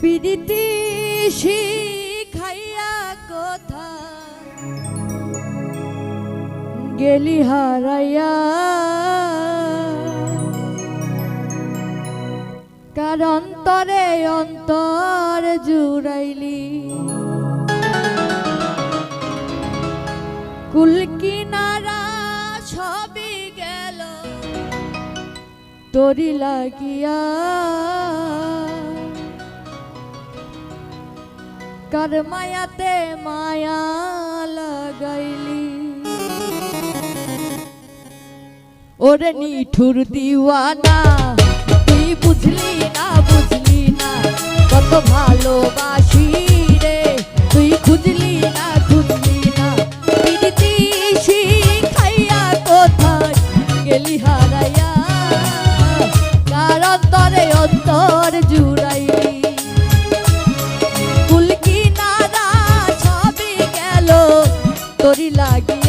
পিড়িতি শিখাইয়া কথা। গেলি হারাইয়া। কার অন্তরে অন্তর জুড়াইলি। কুল কিনারা সবই গেল, তোরি লাগিয়া। কার মায়াতে মায়া লাগাইলি ওরে নিঠুর দিওয়ানা তুই বুঝলি না বুঝলি না কত ভালোবাস लागी